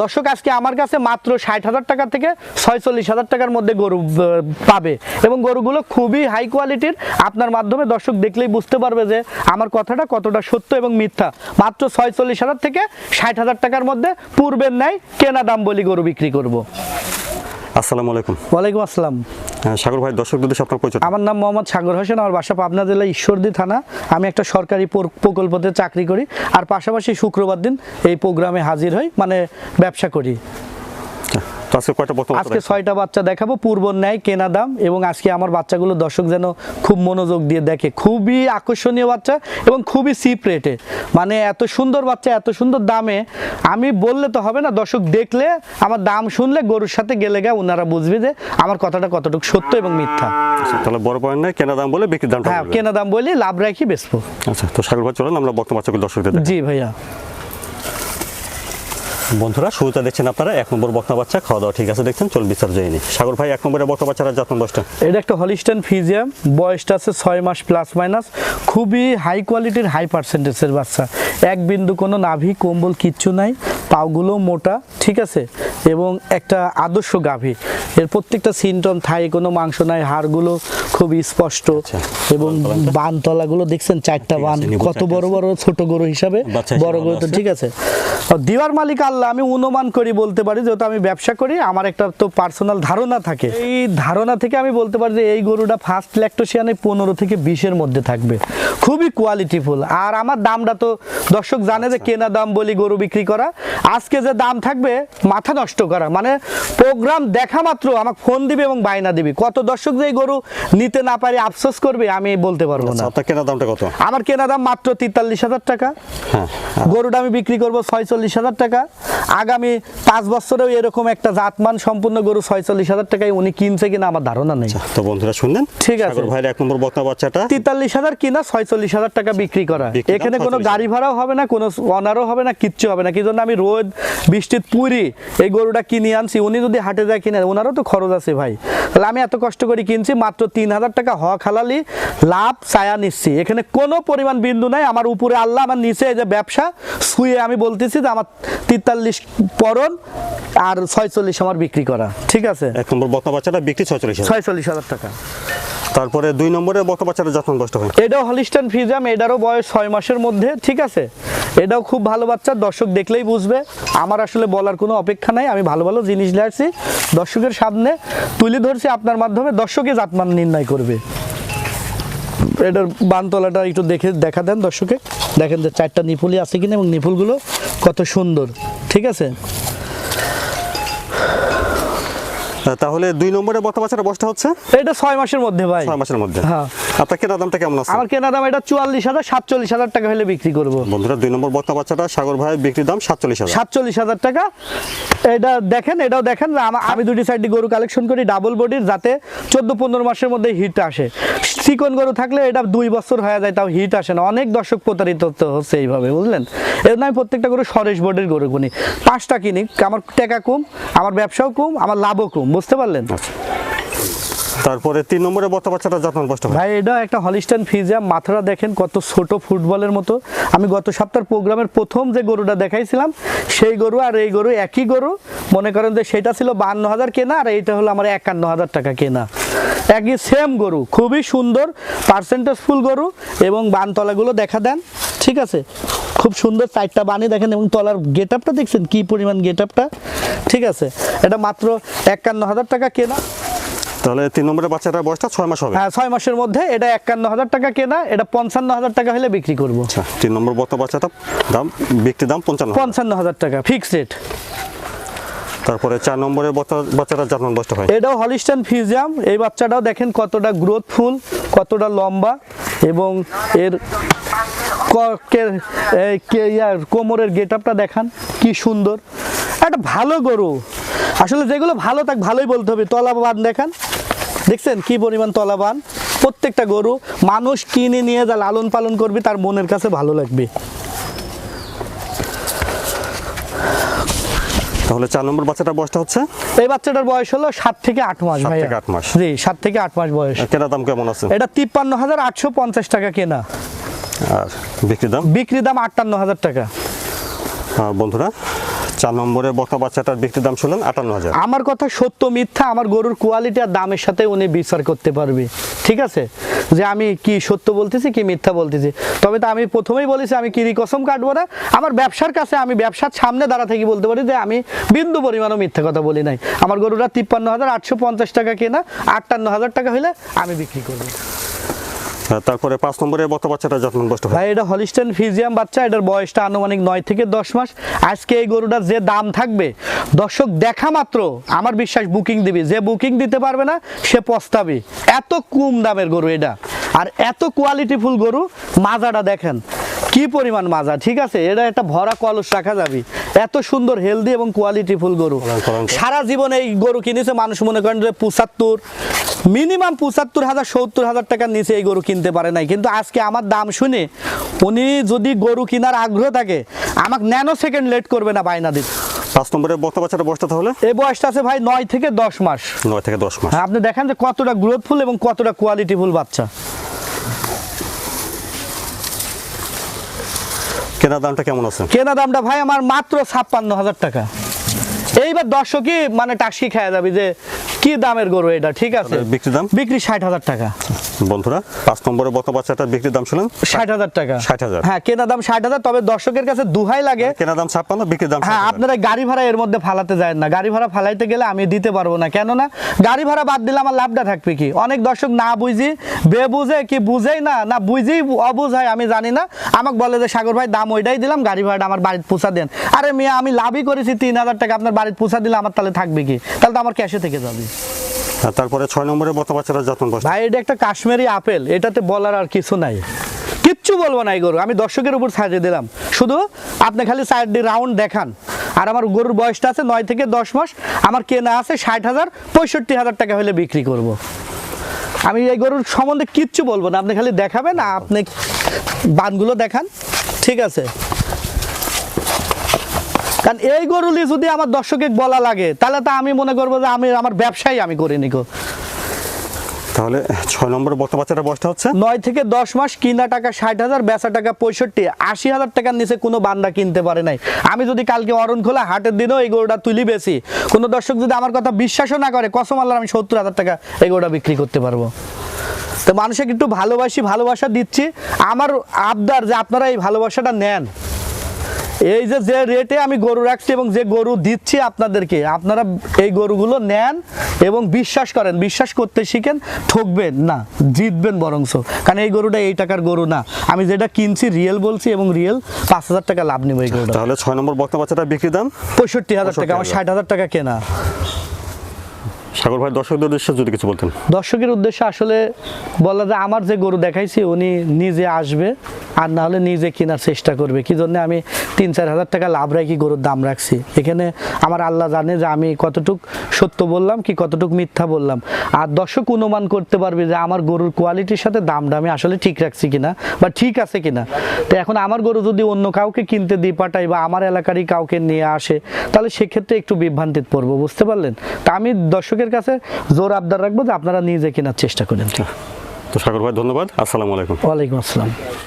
দর্শক আজকে আমার কাছে মাত্র ষাট হাজার টাকা থেকে ছয়চল্লিশ হাজার টাকার মধ্যে গরু পাবে এবং গরুগুলো খুবই হাই কোয়ালিটির আপনার মাধ্যমে দর্শক দেখলেই বুঝতে পারবে যে আমার কথাটা কতটা সত্য এবং মিথ্যা। মাত্র ছয়চল্লিশ হাজার থেকে ষাট হাজার টাকার মধ্যে পূর্বের ন্যায় কেনা দাম বলি গরু বিক্রি করব। আসসালামু আলাইকুম। ওয়ালাইকুম আসসালাম। সাগর ভাই, দর্শকদের সাথে পরিচয়। আমার নাম মোহাম্মদ সাগর হোসেন, আমার বাসা পাবনা জেলা ঈশ্বরদী থানা। আমি একটা সরকারি প্রকল্পতে চাকরি করি। আর পাশাপাশি শুক্রবার দিন এই প্রোগ্রামে হাজির হই মানে ব্যবসা করি। তো আজকে কয়টা বর্তমান আজকে ছয়টা বাচ্চা দেখাবো পূর্ব ন্যায় কেনা দাম এবং আজকে আমার বাচ্চাগুলো দর্শক যেন খুব মনোযোগ দিয়ে দেখে। খুবই আকর্ষণীয় বাচ্চা এবং খুবই চিপ রেটে মানে এত সুন্দর বাচ্চা এত সুন্দর দামে। আমি বললে তো হবে না দর্শক দেখলে আমার দাম শুনলে গরুর সাথে গেলে গা ওনারা বুঝবে যে আমার কথাটা কতটুকু সত্য এবং মিথ্যা। আচ্ছা, তাহলে বড় পয়েন্ট নাই কেনা দাম বলে বিক্রির দাম হ্যাঁ কেনা দাম বলি লাভ রাখি বেচবো। আচ্ছা তো সাগর ভাই চলেন আমরা বর্তমান বাচ্চাগুলো দর্শকদের জি ভাইয়া। বন্ধুরা, শুরুতে দেখছেন আপনারা, এক নম্বর বকনা বাচ্চা, খাওয়া দাওয়া ঠিক আছে দেখছেন চল বিচার জয়নি সাগর ভাই, এক নম্বরের বকনা বাচ্চারা যত্ন দশটা। এটা একটা হলিস্টেন ফিজিয়াম বয়সটা আছে ছয় মাস প্লাস মাইনাস খুবই হাই কোয়ালিটির হাই পার্সেন্টেজের বাচ্চা। এক বিন্দু কোনো নাভি, কম্বল কিচ্ছু নাই, পাগুলো মোটা, ঠিক আছে? এবং একটা আদর্শ গাভী। এর প্রত্যেকটা সিনটন থাই কোনো মাংস নাই হাড়গুলো খুব স্পষ্ট আচ্ছা। এবং বানতলাগুলো দেখছেন চারটা বান কত বড় বড় ছোট গরু হিসাবে বড় গরু তো ঠিক আছে। দিওয়ার মালিক আল্লাহ আমি অনুমান করি বলতে পারি যেহেতু আমি ব্যবসা করি আমার একটা তো পার্সোনাল ধারণা থাকে। এই ধারণা থেকে আমি বলতে পারি যে এই গরুটা ফার্স্ট ল্যাকটোসিয়ানে পনেরো থেকে বিশের মধ্যে থাকবে। খুবই কোয়ালিটিফুল আর আমার দামটা তো দর্শক জানে যে কেনা দাম বলি গরু বিক্রি করা। আজকে যে দাম থাকবে মাথা নষ্ট করা। মানে প্রোগ্রাম দেখা মাত্র আমাকে ফোন দিবে এবং বায়না দিবে। কত দর্শক যে গরু নিতে না পারে আফসোস করবে আমি বলতে পারব না। আচ্ছা আপনার কেনা দামটা কত? আমার কেনা দাম মাত্র তেতাল্লিশ হাজার টাকা। হ্যাঁ গরুটা আমি বিক্রি করব ছয়চল্লিশ হাজার টাকা। আগামী পাঁচ বছরেও এরকম একটা জাতমান সম্পূর্ণ গরু ছয়চল্লিশ হাজার টাকায় উনি কিনছে কিনা আমার ধারণা নেই। তো বন্ধুরা শুনলেন? ঠিক আছে। ভাইয়ের এক নম্বর বকনা বাচ্চাটা। তেতাল্লিশ হাজার কিনা ছয়চল্লিশ হাজার টাকা বিক্রি করা। এখানে কোনো গাড়ি ভাড়াও হবে না কোনো অনারও হবে না কিচ্ছু হবে না। কি জন্য আমি রোদ বৃষ্টির পুরি এই গরুটা কিনে আনছি উনি যদি হাটে যায় কিনে ওনারও তো খরচ আছে ভাই। তাহলে আমি এত কষ্ট করে কিনছি মাত্র তিন হাজার টাকা হক হালালি লাভ ছায়া নিচ্ছি। এখানে কোনো পরিমাণ বিন্দু নাই আমার উপরে আল্লাহ আমার নিচে এই যে ব্যবসা শুয়ে আমি বলতেছি যে আমার তেতাল্লিশ পরন আর ছয়চল্লিশ আমার বিক্রি করা। ঠিক আছে? এক নম্বর বকনা বাচ্চাটা বিক্রি ছয়চল্লিশ ছয়চল্লিশ হাজার টাকা। তারপরে দুই নম্বরে বকনা বাচ্চাটা যত্ন দশটা হয় এটাও হলিস্টান ফ্রিজাম এটারও বয়স ছয় মাসের মধ্যে, ঠিক আছে? এটাও খুব ভালো বাচ্চা, দর্শক দেখলেই বুঝবে। আমার আসলে বলার কোনো অপেক্ষা নাই, আমি ভালো ভালো জিনিস লাগছি দর্শকের সামনে তুলে ধরছি আপনার মাধ্যমে দর্শকে জাতমান নির্ণয় করবে। এটার বানতলাটা একটু দেখে দেখা দেন দর্শকে। দেখেন যে চারটা নিপুলি আছে কিনা এবং নিপুলগুলো কত সুন্দর, ঠিক আছে? তাহলে দুই নম্বরে বকনা বস্তা হচ্ছে? এটা ছয় মাসের মধ্যে ভাই। ছয় মাসের মধ্যে। হ্যাঁ। আপনার কেনা দামটা কেমন আছে? আমার কেনা দাম এটা চুয়াল্লিশ হাজার সাতচল্লিশ হাজার টাকা হলে বিক্রি করব। বন্ধুরা দুই নম্বর বাচ্চাটা সাগর বিক্রির দাম সাতচল্লিশ হাজার। সাতচল্লিশ হাজার টাকা। এটা দেখেন এটাও দেখেন আমি দুটি সাইডে গরু কালেকশন করি ডাবল বডির যাতে চোদ্দ পনেরো মাসের মধ্যে হিট আসে। চিকন গরু থাকলে এটা দুই বছর হয়ে যায় তাও হিট আসে না। অনেক দর্শক প্রতারিত হচ্ছে এইভাবে বুঝলেন? এর আমি প্রত্যেকটা গরু সরেশ বোর্ডের গরু কিনি। পাঁচটা কিনি আমার টাকা কম আমার ব্যবসাও কম আমার লাভও কম বুঝতে পারলেন? তারপরে তিন নম্বরে বকনা বাচ্চাটা যত্ন হয় ভাই। এটা একটা হলিস্টান ফিজিয়াম। মাথাটা দেখেন কত ছোট ফুটবলের মতো। আমি গত সপ্তাহের প্রোগ্রামের প্রথম যে গরুটা দেখাইছিলাম, সেই গরু আর এই গরু একই গরু। মনে করেন যে সেটা ছিল বান্ন হাজার কেনা আর এইটা হলো আমার একান্ন হাজার টাকা কেনা। একই সেম গরু, খুবই সুন্দর পার্সেন্টেজ ফুল গরু এবং বানতলাগুলো দেখা দেন, ঠিক আছে? খুব সুন্দর চারটা বানি দেখেন এবং তলার গেট আপটা দেখছেন কি পরিমাণ গেট আপটা ঠিক আছে? এটা মাত্র একান্ন হাজার টাকা কেনা। তাহলে তিন নম্বরের বাচ্চাটার বয়সটা ছয় মাস হবে। হ্যাঁ ছয় মাসের মধ্যে এটা একান্ন হাজার টাকা কেনা এটা পঞ্চান্ন হাজার টাকা হলে বিক্রি করব। আচ্ছা তিন নম্বর বকনা বাচ্চাটা দাম বিক্রির দাম পঞ্চান্ন পঞ্চান্ন হাজার টাকা ফিক্স রেট তারপরে চার নম্বরে বকনা- বাচ্চাটার যত্ন দশটা হয়। এটাও হলিস্টান ফিজিয়াম এই বাচ্চাটাও দেখেন কতটা গ্রোথফুল কতটা লম্বা এবং এর কোমরের গেট আপটা দেখান কি সুন্দর। একটা ভালো গরু। আসলে যেগুলো ভালো তাকে ভালোই বলতে হবে। তলাবান দেখান দেখছেন কি পরিমাণ তলাবান? প্রত্যেকটা গরু মানুষ কিনে নিয়ে যা লালন পালন করবে তার মনের কাছে ভালো লাগবে। তাহলে চার নম্বর বাচ্চাটার বয়সটা হচ্ছে? এই বাচ্চাটার বয়স হলো সাত থেকে আট মাস ভাইয়া। আট মাস। জি সাত থেকে আট মাস বয়স। কেনা দাম কেমন আছে? এটা তিপ্পান্ন হাজার আটশো পঞ্চাশ টাকা কেনা। আর বিক্রির দাম? বিক্রি দাম আটান্ন হাজার টাকা। বন্ধুরা? চার নম্বরে বকনা বাচ্চাটার বিক্রির দাম শুনলেন আটান্ন হাজার। আমার কথা সত্য, মিথ্যা, আমার গরুর কোয়ালিটি আর দামের সাথে উনি বিচার করতে পারবে। ঠিক আছে? যে আমি কি সত্য বলতেছি, কি মিথ্যা বলতেছি? তবে তো আমি প্রথমেই বলেছি, আমি কিরি কসম কাটবো না। আমার ব্যবসার কাছে, আমি ব্যবসার সামনে দাঁড়া থেকে বলতে পারি যে আমি বিন্দু পরিমাণও মিথ্যা কথা বলি নাই। আমার গরুটা তিপ্পান্ন হাজার আটশো পঞ্চাশ টাকা কেনা, আটান্ন হাজার টাকা হলে আমি বিক্রি করব। তারপরে পাঁচ নম্বরে বকনা বাচ্চাটা যত্ন বসতে ভাই, এটা হলিস্টেন ফিজিয়াম বাচ্চা, এটার বয়সটা আনুমানিক নয় থেকে দশ মাস। আজকে এই গরুটার যে দাম থাকবে, দর্শক, দেখা মাত্র আমার বিশ্বাস বুকিং দিবি। যে বুকিং দিতে পারবে না, সে পস্তাবে। এত কম দামের গরু এটা। আর এত কোয়ালিটিফুল গরু, মাজাটা দেখেন। কি পরিমাণ মাজা, ঠিক আছে? এটা একটা ভরা কলস রাখা যাবে। এত সুন্দর হেলদি এবং কোয়ালিটিফুল গরু। Column, column. সারা জীবন এই গরু কিনেছে মানুষ মনে করেন যে পঁচাত্তর মিনিমাম পঁচাত্তর হাজার সত্তর হাজার টাকার নিচে এই গরু কিনতে পারে নাই। কিন্তু আজকে আমার দাম শুনে উনি যদি গরু কেনার আগ্রহ থাকে আমাকে ন্যানো সেকেন্ড লেট করবে না বায়না দিতে। পাঁচ নম্বরে বকনা বাচ্চাটা বসতে তাহলে? এই বয়সটা আছে ভাই নয় থেকে দশ মাস। নয় থেকে দশ মাস। হ্যাঁ, আপনি দেখেন যে কতটা গ্রোথফুল এবং কতটা কোয়ালিটিফুল বাচ্চা। কেনার দামটা কেমন আছে? কেনা দামটা ভাই আমার মাত্র ছাপ্পান্ন হাজার টাকা। এইবার দর্শকই মানে টাক্সি খেয়ে যাবে যে কি দামের গরু এটা ঠিক আছে? বিক্রি বিক্রির দাম? বিক্রি ষাট হাজার টাকা। বন্ধুরা পাঁচ নম্বরে বাচ্চাটার বিক্রির দাম শুনলেন ষাট হাজার টাকা। 60,000 হ্যাঁ কেনা দাম ষাট হাজার তবে দর্শকের কাছে দুহাই লাগে। কেনার দাম ছাপ্পান্ন বিক্রির দাম হ্যাঁ আপনারা গাড়ি ভাড়া এর মধ্যে ফালাতে যায় না। গাড়ি ভাড়া ফালাইতে গেলে আমি দিতে পারব না। কেননা গাড়ি ভাড়া বাদ দিলে আমার লাভটা থাকবে কি? অনেক দর্শক না বুঝি বে বুঝে কি বুঝেই না না বুঝেই অবুঝ হয় আমি জানি না। আমাকে বলে যে সাগর ভাই দাম ওইটাই দিলাম গাড়ি ভাড়াটা আমার বাড়িতে পৌঁছা দেন। আরে মেয়ে আমি লাভই করেছি তিন হাজার টাকা আপনার বাড়িতে পৌঁছা দিলে আমার তাহলে থাকবে কি? তাহলে তো আমার ক্যাশে থেকে যাবে। আর তারপরে ছয় নম্বরে বকনা বাচ্চাটার যত্ন বসতে ভাই, এটা একটা কাশ্মীরি আপেল, এটাতে বলার আর কিছু নাই। কিচ্ছু বলব না এই গরু, আমি দর্শকের উপর ছাড়িয়ে দিলাম। শুধু আপনি খালি সাইড রাউন্ড দেখান। আর আমার গরুর বয়সটা আছে নয় থেকে দশ মাস, আমার কেনা আছে ষাট হাজার, পঁয়ষট্টি হাজার টাকা হলে বিক্রি করব। আমি এই গরুর সম্বন্ধে কিচ্ছু বলব না, আপনি খালি দেখাবেন, আপনি বানগুলো দেখান, ঠিক আছে? কারণ এই গরুলি যদি আমার দর্শকে বলা লাগে তাহলে তো আমি মনে করব যে আমি আমার ব্যবসায় আমি করি নিকো তাহলে ছয় নম্বরে বকনা বাচ্চাটা বসতে হচ্ছে? নয় থেকে দশ মাস কিনা টাকা ষাট হাজার বেচা টাকা পঁয়ষট্টি আশি হাজার টাকার নিচে কোনো বান্দা কিনতে পারে নাই। আমি যদি কালকে অরণ খোলা হাটের দিনও এই গরুটা তুলি বেশি কোনো দর্শক যদি আমার কথা বিশ্বাসও না করে কসম আল্লাহ আমি সত্তর হাজার টাকা এই গরুটা বিক্রি করতে পারব। তো মানুষকে একটু ভালোবাসি ভালোবাসা দিচ্ছি। আমার আবদার যে আপনারা এই ভালোবাসাটা নেন। এই যে যে রেটে আমি গরু রাখছি এবং যে গরু দিচ্ছি আপনাদেরকে আপনারা এই গরুগুলো নেন এবং বিশ্বাস করেন বিশ্বাস করতে শিখেন ঠকবেন না জিতবেন বরংস। কারণ এই গরুটা এই টাকার গরু না। আমি যেটা কিনছি রিয়েল বলছি এবং রিয়েল পাঁচ হাজার টাকা লাভ নেব এই গরুটা তাহলে ছয় নম্বর বক্তা বাচ্চাটা বিক্রি দাম? পঁয়ষট্টি হাজার টাকা আমার ষাট হাজার টাকা কেনা। সাগর ভাই, দর্শকদের উদ্দেশ্যে যদি কিছু বলতেন। দর্শকের উদ্দেশ্যে আসলে বলা যায়, আমার যে গরু দেখাইছি, উনি নিজে আসবে, আর না হলে নিজে কেনার চেষ্টা করবে। কি জন্য আমি তিন চার হাজার টাকা লাভ রাখি গরুর দাম রাখছি। এখানে আমার আল্লাহ জানে যে আমি কতটুক সত্য বললাম কি কতটুক মিথ্যা বললাম। আর দর্শক অনুমান করতে পারবে যে আমার গরুর কোয়ালিটির সাথে দামটা আমি আসলে ঠিক রাখছি কিনা, বা ঠিক আছে কিনা। তো এখন আমার গরু যদি অন্য কাউকে কিনতে দিয়ে পাঠাই বা আমার এলাকারই কাউকে নিয়ে আসে, তাহলে সেক্ষেত্রে একটু বিভ্রান্তিত পড়ব, বুঝতে পারলেন? তা আমি দর্শকের কাছে জোর আবদার রাখব যে আপনারা নিজে কেনার চেষ্টা করেন। তো সাগর ভাই ধন্যবাদ। আসসালামু আলাইকুম। ওয়ালাইকুম আসসালাম।